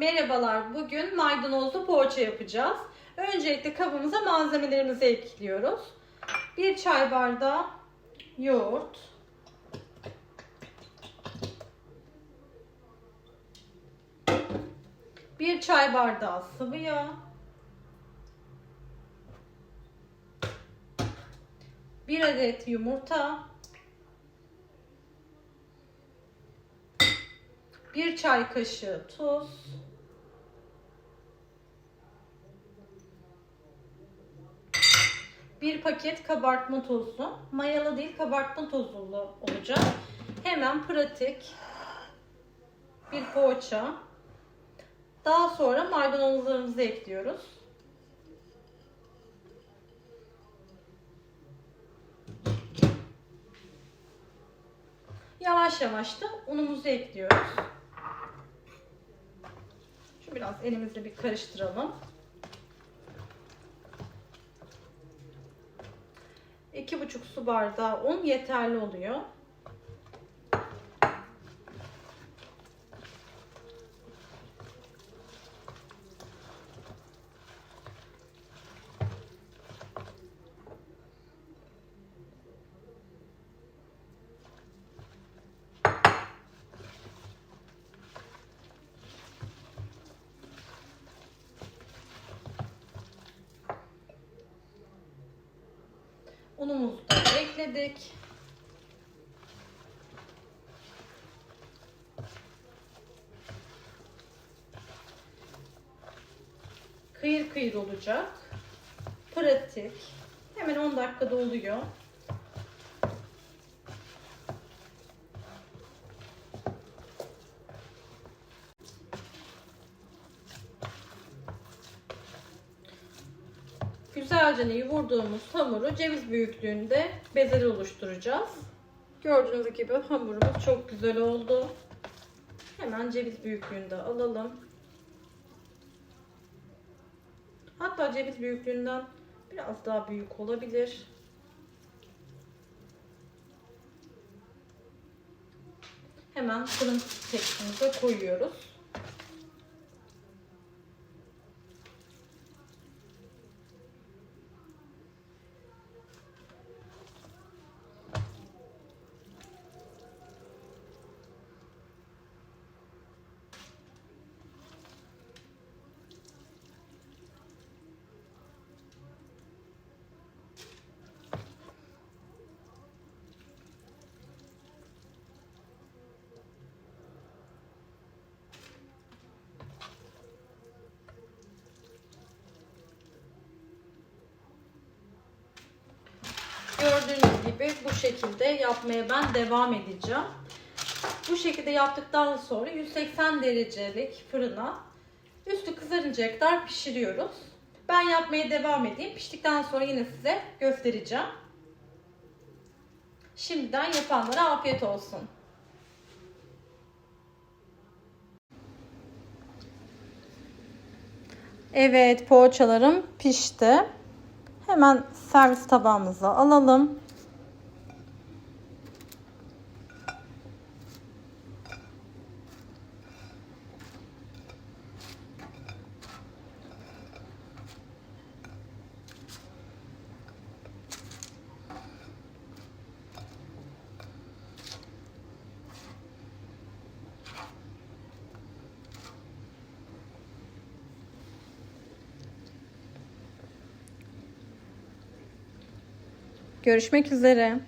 Merhabalar, bugün maydanozlu poğaça yapacağız. Öncelikle kabımıza malzemelerimizi ekliyoruz. Bir çay bardağı yoğurt. Bir çay bardağı sıvı yağ. Bir adet yumurta. Bir çay kaşığı tuz. Bir paket kabartma tozu. Mayalı değil kabartma tozlu olacak. Hemen pratik bir poğaça. Daha sonra maydanozlarımızı ekliyoruz. Yavaş yavaş da unumuzu ekliyoruz. Şu biraz elimizle bir karıştıralım. İki buçuk su bardağı un yeterli oluyor. Unumuzu da ekledik. Kıyır kıyır olacak. Pratik. Hemen 10 dakikada oluyor. Güzelce yoğurduğumuz hamuru ceviz büyüklüğünde bezeler oluşturacağız. Gördüğünüz gibi hamurumuz çok güzel oldu. Hemen ceviz büyüklüğünde alalım. Hatta ceviz büyüklüğünden biraz daha büyük olabilir. Hemen fırın tepsimize koyuyoruz. Gördüğünüz gibi bu şekilde yapmaya ben devam edeceğim. Bu şekilde yaptıktan sonra 180 derecelik fırına üstü kızarıncaya kadar pişiriyoruz. Ben yapmaya devam edeyim. Piştikten sonra yine size göstereceğim. Şimdiden yapanlara afiyet olsun. Evet poğaçalarım pişti. Hemen servis tabağımıza alalım. Görüşmek üzere.